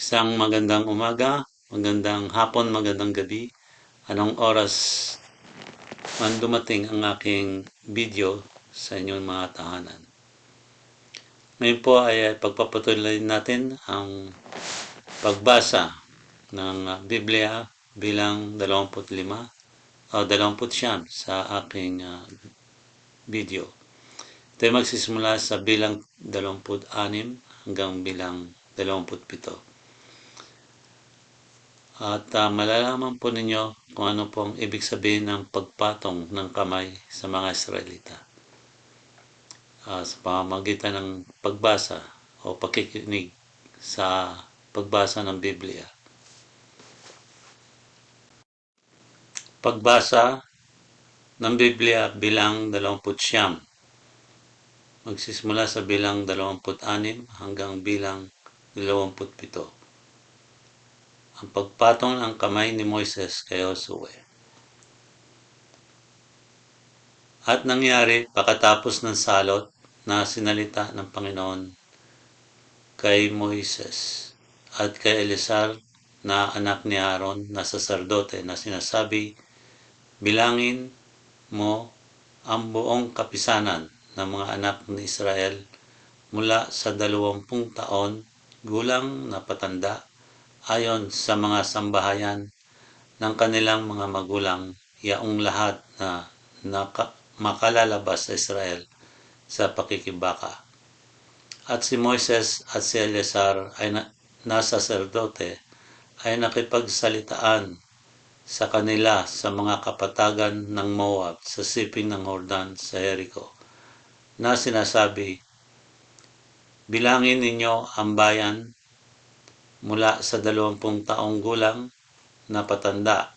Isang magandang umaga, magandang hapon, magandang gabi. Anong oras man dumating ang aking video sa inyong mga tahanan. Ngayon po ay pagpapatuloy natin ang pagbasa ng uh, Biblia bilang 25 o 29 sa aking uh, video. Ito ay magsisimula sa bilang 26 hanggang bilang 27. At uh, malalaman po ninyo kung ano pong ibig sabihin ng pagpatong ng kamay sa mga Israelita. Uh, sa pamamagitan ng pagbasa o pakikinig sa pagbasa ng Biblia. Pagbasa ng Biblia bilang 29. Magsisimula sa bilang 26 hanggang bilang 27 ang pagpatong ng kamay ni Moises kay Josue. At nangyari pagkatapos ng salot na sinalita ng Panginoon kay Moises at kay Elizar na anak ni Aaron na saserdote na sinasabi, bilangin mo ang buong kapisanan ng mga anak ni Israel mula sa dalawampung taon gulang na patanda ayon sa mga sambahayan ng kanilang mga magulang yaong lahat na naka, makalalabas sa Israel sa pakikibaka. At si Moises at si Eleazar ay na, nasaserdote ay nakipagsalitaan sa kanila sa mga kapatagan ng Moab sa siping ng Hordan sa Jericho na sinasabi, Bilangin ninyo ang bayan mula sa dalawampung taong gulang na patanda,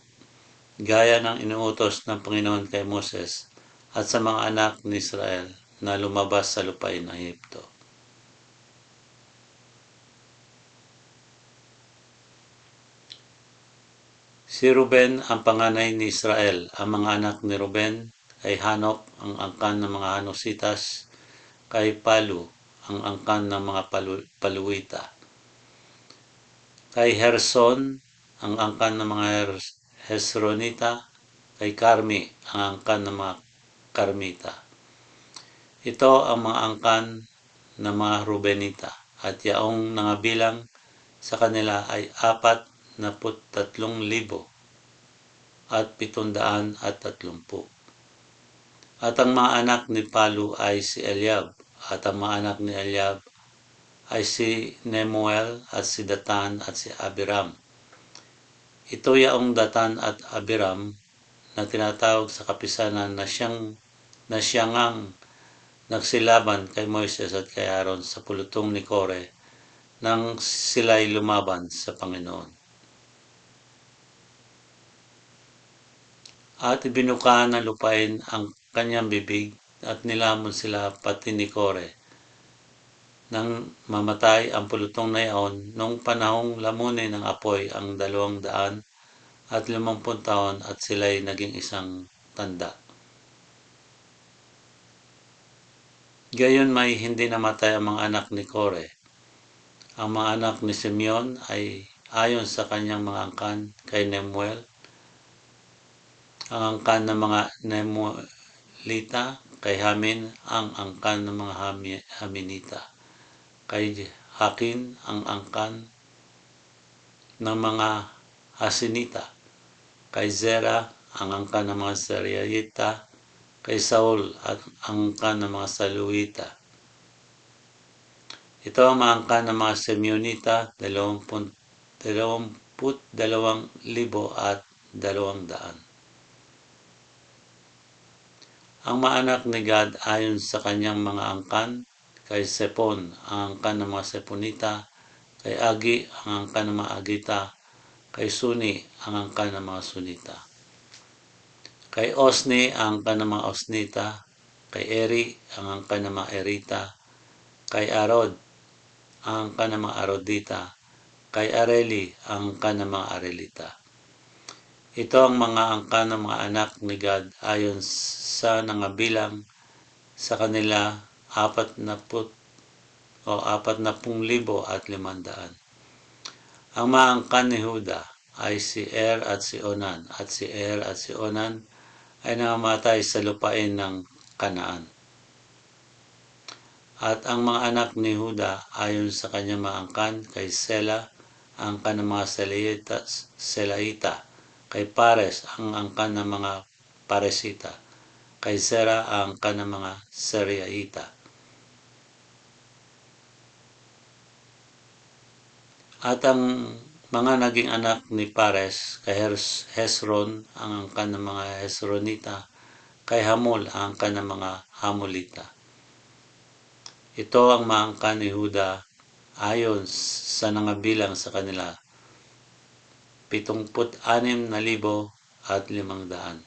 gaya ng inuutos ng Panginoon kay Moses at sa mga anak ni Israel na lumabas sa lupain ng Egypto. Si Ruben ang panganay ni Israel. Ang mga anak ni Ruben ay Hanok, ang angkan ng mga Hanositas, kay Palu, ang angkan ng mga Palu, Paluita, kay Herson, ang angkan ng mga Hesronita, kay Carmi, ang angkan ng mga Carmita. Ito ang mga angkan ng mga Rubenita at yaong nangabilang sa kanila ay apat na tatlong libo at pitundaan at tatlumpu. At ang mga anak ni Palu ay si Eliab at ang mga anak ni Eliab ay si Nemuel at si Datan at si Abiram. Ito yaong Datan at Abiram na tinatawag sa kapisanan na siyang na siyangang nagsilaban kay Moises at kay Aaron sa pulutong ni Kore nang sila'y lumaban sa Panginoon. At ibinuka na lupain ang kanyang bibig at nilamon sila pati ni Kore nang mamatay ang pulutong na iyon nung panahong lamunin ng apoy ang dalawang daan at limampung taon at sila'y naging isang tanda. Gayon may hindi namatay ang mga anak ni Kore. Ang mga anak ni Simeon ay ayon sa kanyang mga angkan kay Nemuel. Ang angkan ng mga Nemuelita kay Hamin, ang angkan ng mga Haminita. Kay Hakin, ang angkan ng mga Hasinita. Kay Zera, ang angkan ng mga Zeriyita kay Saul at angkan ng mga Saluita. Ito ang mga angkan ng mga Semyonita, dalawamput dalawang libo at dalawang daan. Ang maanak ni Gad ayon sa kanyang mga angkan, kay Sepon, ang angkan ng mga Seponita, kay Agi, ang angkan ng mga Agita, kay Suni, ang angkan ng mga Sunita kay Osni ang kanama Osnita, kay Eri ang ang kanama Erita, kay Arod ang kanama Arodita, kay Areli ang kanama Arelita. Ito ang mga angka ng mga anak ni God ayon sa nangabilang sa kanila apat na put o apat na pung libo at limandaan. Ang mga angkan ni Huda ay si Er at si Onan, at si Er at si Onan ay namamatay sa lupain ng Kanaan. At ang mga anak ni Huda ayon sa kanyang mga angkan kay Sela, ang angkan ng mga Selaita, Selaita, kay Pares ang angkan ng mga Paresita, kay Sera ang angkan ng mga Seriaita. At ang mga naging anak ni Pares kay Hesron ang angkan ng mga Hesronita, kay Hamul ang angkan ng mga Hamulita. Ito ang mga angkan ni Huda ayon sa nangabilang sa kanila, pitungput anim na libo at limang daan.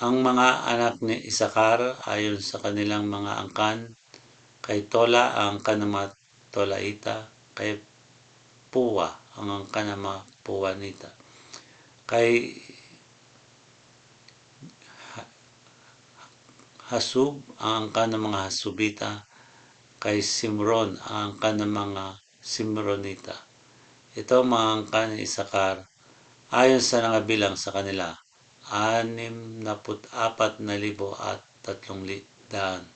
Ang mga anak ni Isakar ayon sa kanilang mga angkan, kay Tola ang mga Tolaita, kay Puwa ang mga Puwanita, kay Hasub ang angkan ng mga Hasubita, kay Simron ang angkan ng mga Simronita. Ito mga angkan ni Isakar ayon sa nangabilang sa kanila, anim na put apat na libo at tatlong daan.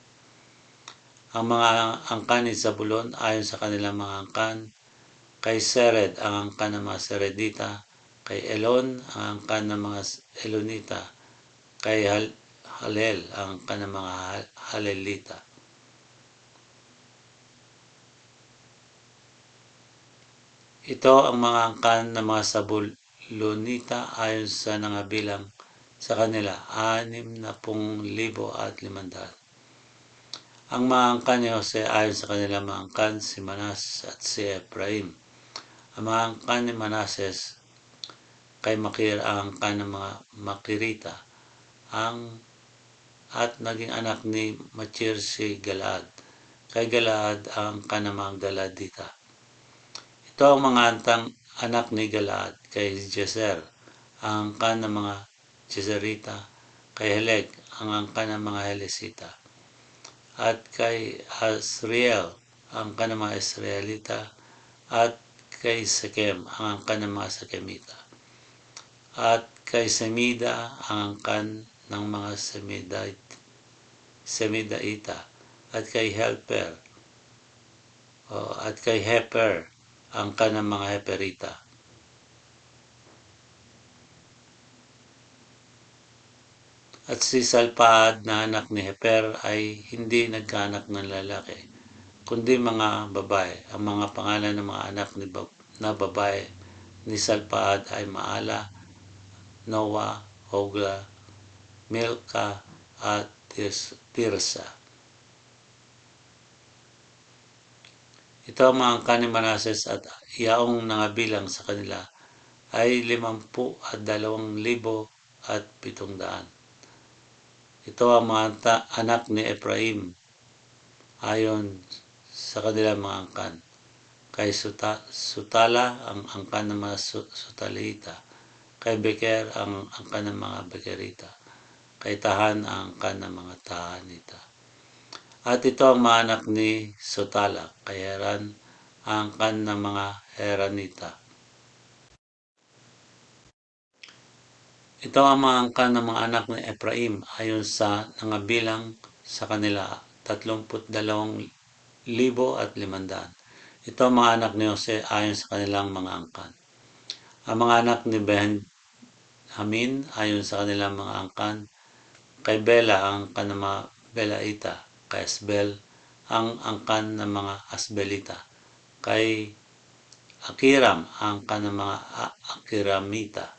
Ang mga angkan ni Zabulon ayon sa kanilang mga angkan, kay Sered ang angkan ng mga Seredita, kay Elon ang angkan ng mga Elonita, kay Hal Halel ang angkan ng mga Halelita. Ito ang mga angkan ng mga Sabulonita ayon sa nangabilang sa kanila, anim na pung libo at limandaan. Ang mga angkan ni Jose ayon sa kanila mga angkan, si Manas at si Ephraim. Ang mga angkan ni Manases kay Makir ang angkan ng mga Makirita, ang at naging anak ni Machir si Galaad. Kay Galaad ang angkan ng mga Galadita. Ito ang mga antang anak ni Galaad kay Jezer, ang angkan ng mga Jezerita, kay Heleg, ang angkan ng mga Helesita, at kay Asriel, ang angkan ng mga Israelita, at kay Sekem, ang angkan ng mga Sekemita, at kay Semida, ang angkan ng mga Semidite, Semidaita, at kay Helper, o, at kay Heper, ang angkan ng mga Heperita. At si Salpaad na anak ni Heper ay hindi nagkaanak ng lalaki, kundi mga babae. Ang mga pangalan ng mga anak ni bab na babae ni Salpaad ay Maala, Noah, Hogla, Milka, at Tirsa. Ito ang mga angkan ni Manases at yaong nangabilang sa kanila ay limampu at dalawang libo at pitong daan. Ito ang mga anak ni Ephraim ayon sa kanilang mga angkan. Kay Suta, Sutala ang angkan ng mga Sutalita. Kay Beker ang angkan ng mga Bekerita. Kay Tahan ang angkan ng mga Tahanita. At ito ang mga anak ni Sutala, kay Heran ang angkan ng mga Heranita. Ito ang mga angkan ng mga anak ni Ephraim ayon sa nangabilang sa kanila, tatlumput dalawang libo at limandaan. Ito ang mga anak ni Jose ayon sa kanilang mga angkan. Ang mga anak ni Benjamin ayon sa kanilang mga angkan, kay Bela ang angkan ng mga Belaita, kay Asbel ang angkan ng mga Asbelita, kay Akiram ang angkan ng mga Akiramita,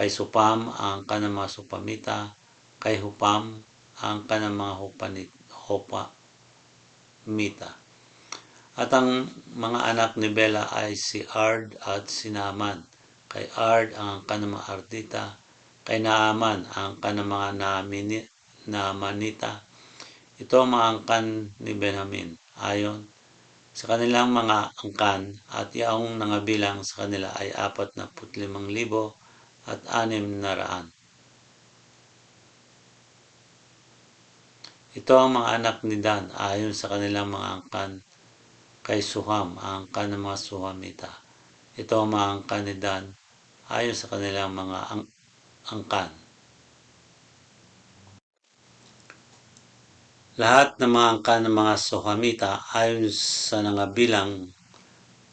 kay Supam ang angkan ng mga Supamita, kay Hupam ang angkan ng mga Hupanit, Hupamita. At ang mga anak ni Bela ay si Ard at si Naaman. Kay Ard ang angkan ng mga Ardita, kay Naaman ang angkan ng mga Naamini, Naamanita. Ito ang mga angkan ni Benjamin ayon sa kanilang mga angkan at yaong nangabilang sa kanila ay apat na putlimang libo at anim na raan. Ito ang mga anak ni Dan ayon sa kanilang mga angkan kay Suham, ang angkan ng mga Suhamita. Ito ang mga angkan ni Dan ayon sa kanilang mga ang angkan. Lahat ng mga angkan ng mga Suhamita ayon sa nangabilang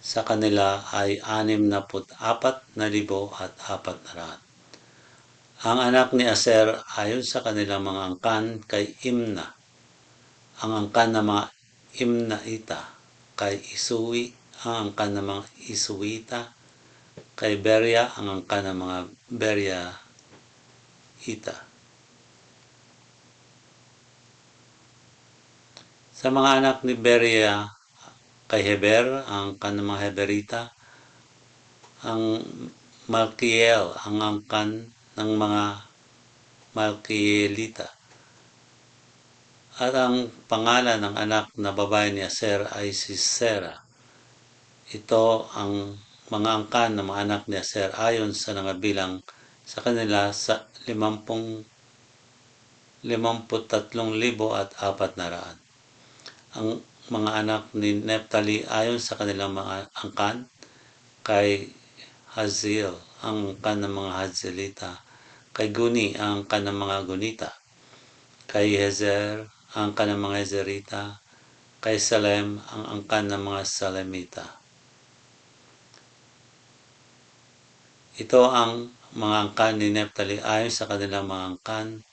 sa kanila ay anim na put apat na libo at apat na raat. Ang anak ni Aser ayon sa kanilang mga angkan kay Imna. Ang angkan ng mga Imnaita kay Isuwi, ang angkan ng mga Isuwita, kay Beria, ang angkan ng mga Beria Ita. Sa mga anak ni Beria, kay Heber, ang angkan ng mga Heberita, ang Malkiel, ang angkan ng mga Malkielita. At ang pangalan ng anak na babae ni Aser ay si Sera. Ito ang mga angkan ng mga anak ni Aser ayon sa nangabilang sa kanila sa limampung limamputatlong libo at apat na raan. Ang mga anak ni Neptali ayon sa kanilang mga angkan kay Haziel, ang angkan ng mga Hazelita, kay Guni, ang angkan ng mga Gunita, kay Hezer, ang angkan ng mga Hezerita, kay Salem, ang angkan ng mga Salemita. Ito ang mga angkan ni Neptali ayon sa kanilang mga angkan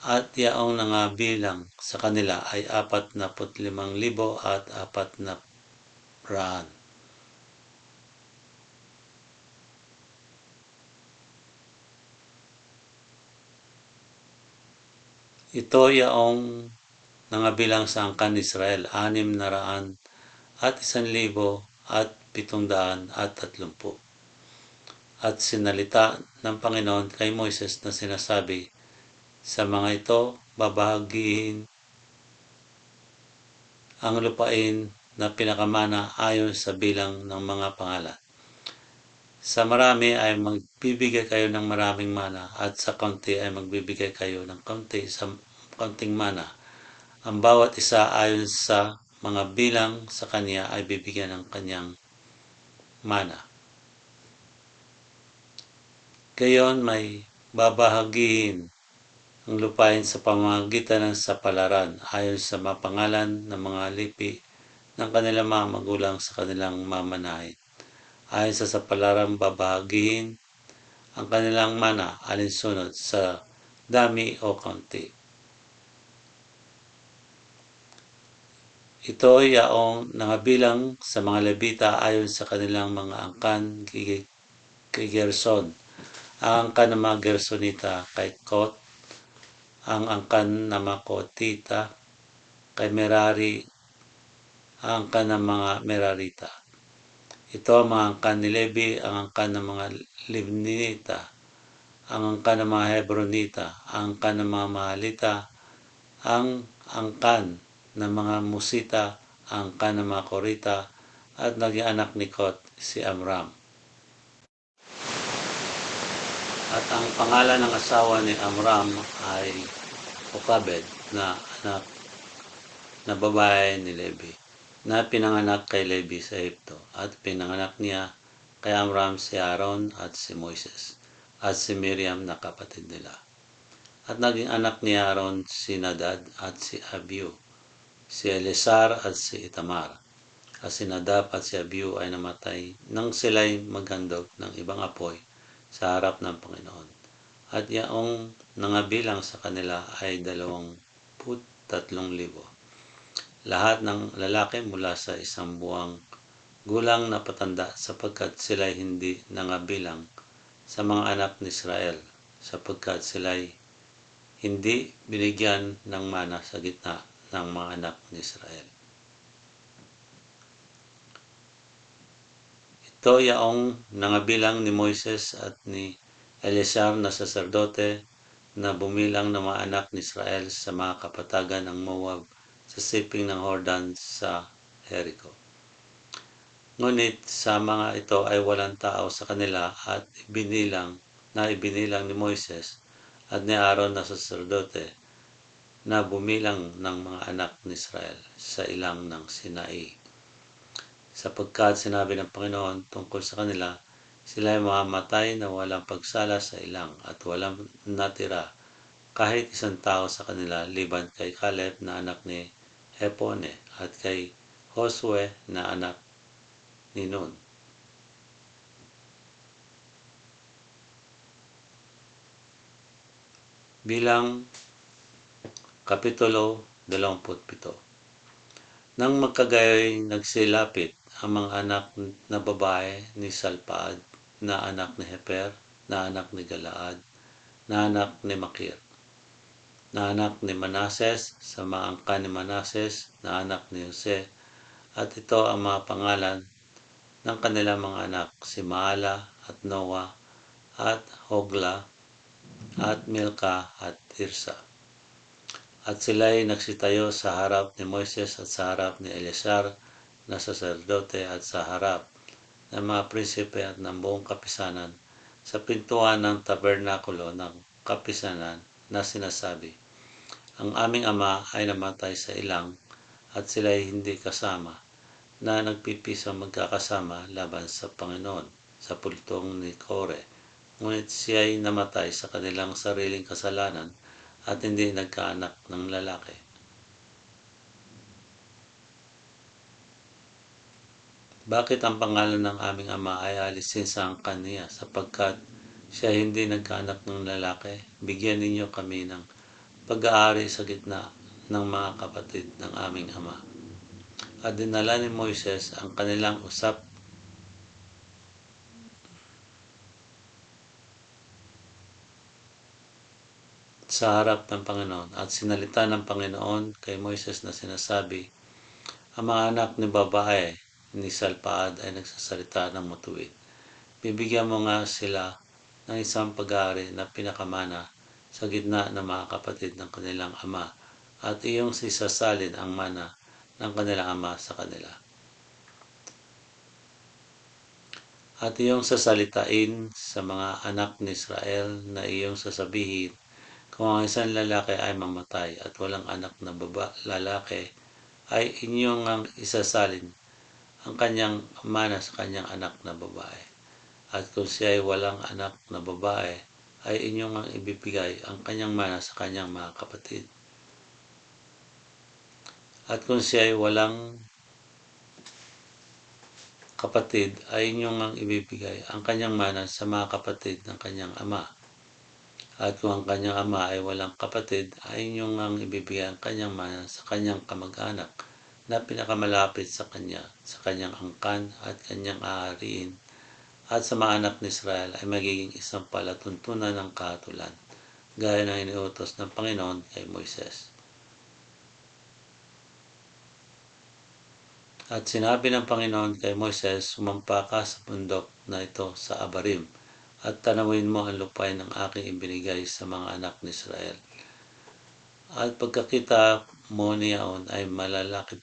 at yaong nangabilang sa kanila ay apat na putlimang libo at apat na raan. Ito yaong nangabilang sa angkan Israel, anim na raan at isan libo at pitong daan at tatlumpu. At sinalita ng Panginoon kay Moises na sinasabi, sa mga ito, babahagihin ang lupain na pinakamana ayon sa bilang ng mga pangalan. Sa marami ay magbibigay kayo ng maraming mana at sa kaunti ay magbibigay kayo ng kaunti sa kaunting mana. Ang bawat isa ayon sa mga bilang sa kanya ay bibigyan ng kanyang mana. Gayon may babahagihin ang lupain sa pamamagitan ng sapalaran ayon sa mapangalan ng mga lipi ng kanilang mga magulang sa kanilang mamanahin. Ayon sa sapalaran babahagihin ang kanilang mana alinsunod sa dami o kaunti. Ito ay yaong nangabilang sa mga Levita ayon sa kanilang mga angkan kay, Gerson. Ang angkan ng mga Gersonita kay Kot, ang angkan ng mga Kotita kay Merari, ang angkan ng mga Merarita. Ito ang mga angkan ni Levi, ang angkan ng mga Libnita, ang angkan ng mga Hebronita, ang angkan ng mga Mahalita, ang angkan ng mga Musita, ang angkan ng mga Korita, at naging anak ni Kot si Amram. At ang pangalan ng asawa ni Amram ay Okabed na anak na babae ni Levi na pinanganak kay Levi sa Egypto at pinanganak niya kay Amram si Aaron at si Moises at si Miriam na kapatid nila. At naging anak ni Aaron si Nadad at si Abiu, si Elesar at si Itamar. At si Nadab at si Abiu ay namatay nang sila'y maghandog ng ibang apoy sa harap ng Panginoon. At yaong nangabilang sa kanila ay dalawang put tatlong libo. Lahat ng lalaki mula sa isang buwang gulang na patanda sapagkat sila hindi nangabilang sa mga anak ni Israel sapagkat sila hindi binigyan ng mana sa gitna ng mga anak ni Israel. Ito yaong nangabilang ni Moises at ni Eleazar na saserdote na bumilang ng mga anak ni Israel sa mga kapatagan ng Moab sa siping ng Jordan sa Jericho. Ngunit sa mga ito ay walang tao sa kanila at ibinilang na ibinilang ni Moises at ni Aaron na saserdote na bumilang ng mga anak ni Israel sa ilang ng Sinai. Sapagkat sinabi ng Panginoon tungkol sa kanila, sila ay mamamatay na walang pagsala sa ilang at walang natira kahit isang tao sa kanila liban kay Caleb na anak ni Hepone at kay Josue na anak ni Nun. Bilang Kapitulo 27 Nang magkagayoy nagsilapit ang mga anak na babae ni Salpaad na anak ni Heper, na anak ni Galaad, na anak ni Makir, na anak ni Manases, sa maangka ni Manases, na anak ni Jose, at ito ang mga pangalan ng kanilang mga anak, si Maala at Noah at Hogla at Milka at Tirsa. At sila'y nagsitayo sa harap ni Moises at sa harap ni Eleazar na saserdote at sa harap ng mga prinsipe at ng buong kapisanan sa pintuan ng tabernakulo ng kapisanan na sinasabi, Ang aming ama ay namatay sa ilang at sila'y hindi kasama na nagpipisa magkakasama laban sa Panginoon sa pultong ni Kore ngunit siya ay namatay sa kanilang sariling kasalanan at hindi nagkaanak ng lalaki. Bakit ang pangalan ng aming ama ay alisin sa angkan niya sapagkat siya hindi nagkaanak ng lalaki? Bigyan ninyo kami ng pag-aari sa gitna ng mga kapatid ng aming ama. At dinala ni Moises ang kanilang usap sa harap ng Panginoon at sinalita ng Panginoon kay Moises na sinasabi, ang mga anak ni babae ni Salpaad ay nagsasalita ng matuwid. Bibigyan mo nga sila ng isang pag-aari na pinakamana sa gitna ng mga kapatid ng kanilang ama at iyong sisasalin ang mana ng kanilang ama sa kanila. At iyong sasalitain sa mga anak ni Israel na iyong sasabihin kung ang isang lalaki ay mamatay at walang anak na baba, lalaki, ay inyong ang isasalin ang kanyang mana sa kanyang anak na babae. At kung siya ay walang anak na babae, ay inyong ang ibibigay ang kanyang mana sa kanyang mga kapatid. At kung siya ay walang kapatid, ay inyong ang ibibigay ang kanyang mana sa mga kapatid ng kanyang ama at kung ang kanyang ama ay walang kapatid, ay inyong ang ibibigay ang kanyang mana sa kanyang kamag-anak na pinakamalapit sa kanya, sa kanyang angkan at kanyang aariin. At sa mga anak ni Israel ay magiging isang palatuntunan ng kahatulan, gaya ng iniutos ng Panginoon kay Moises. At sinabi ng Panginoon kay Moises, sumampa ka sa bundok na ito sa Abarim, at tanawin mo ang lupain ng aking ibinigay sa mga anak ni Israel. At pagkakita mo niyaon ay malalakip,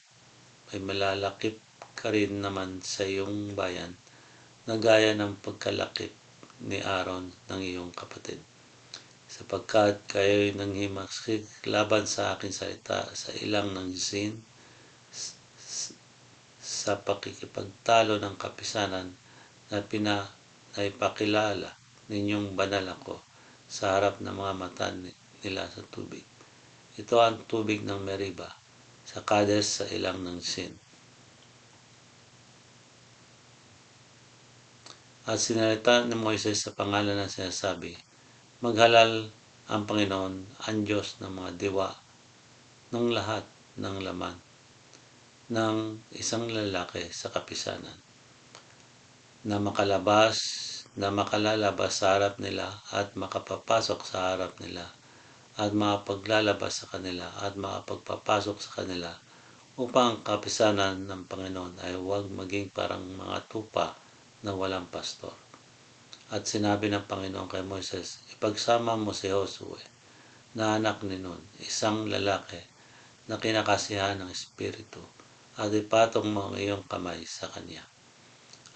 ay malalakip ka rin naman sa iyong bayan na gaya ng pagkalakip ni Aaron ng iyong kapatid. Sapagkat kayo'y nanghimaksik laban sa aking salita sa ilang ng sin sa pakikipagtalo ng kapisanan na pina ay pakilala ninyong banal ako sa harap ng mga mata nila sa tubig. Ito ang tubig ng Meriba sa Kades sa ilang ng Sin. At sinalita ni Moises sa pangalan ng sinasabi, Maghalal ang Panginoon, ang Diyos ng mga diwa, ng lahat ng laman ng isang lalaki sa kapisanan na makalabas na makalalabas sa harap nila at makapapasok sa harap nila at makapaglalabas sa kanila at makapagpapasok sa kanila upang ang kapisanan ng Panginoon ay huwag maging parang mga tupa na walang pastor. At sinabi ng Panginoon kay Moises, ipagsama mo si Josue na anak ni Nun, isang lalaki na kinakasihan ng Espiritu at ipatong mo ang iyong kamay sa kanya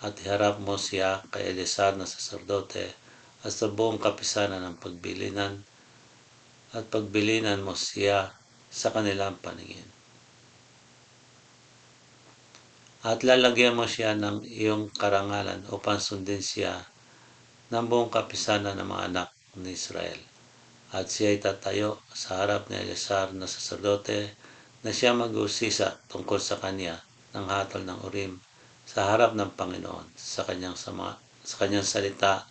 at iharap mo siya kay Eleazar na saserdote at sa buong kapisanan ng pagbilinan at pagbilinan mo siya sa kanilang paningin. At lalagyan mo siya ng iyong karangalan upang sundin siya ng buong kapisanan ng mga anak ni Israel. At siya ay tatayo sa harap ni Eleazar na sacerdote na siya mag-usisa tungkol sa kanya ng hatol ng Urim sa harap ng Panginoon sa kanyang sama, sa kanyang salita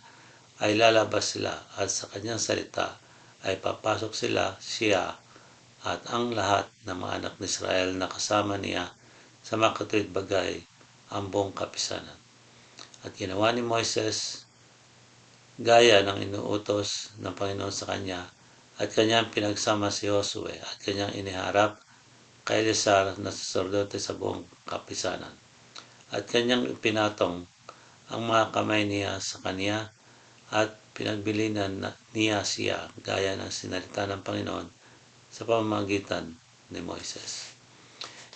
ay lalabas sila at sa kanyang salita ay papasok sila siya at ang lahat ng mga anak ni Israel na kasama niya sa makatuwid bagay ang buong kapisanan. At ginawa ni Moises gaya ng inuutos ng Panginoon sa kanya at kanyang pinagsama si Josue at kanyang iniharap kay Elizar na sacerdote sa buong kapisanan. At kanyang ipinatong ang mga kamay niya sa kanya at pinagbilinan na niya siya gaya ng sinalita ng Panginoon sa pamamagitan ni Moises.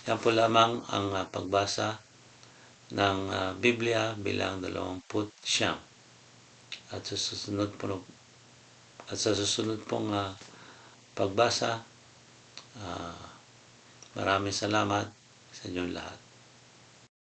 Yan po lamang ang uh, pagbasa ng uh, Biblia bilang 29. At sa susunod po at sa susunod pong uh, pagbasa, uh, maraming salamat sa inyong lahat.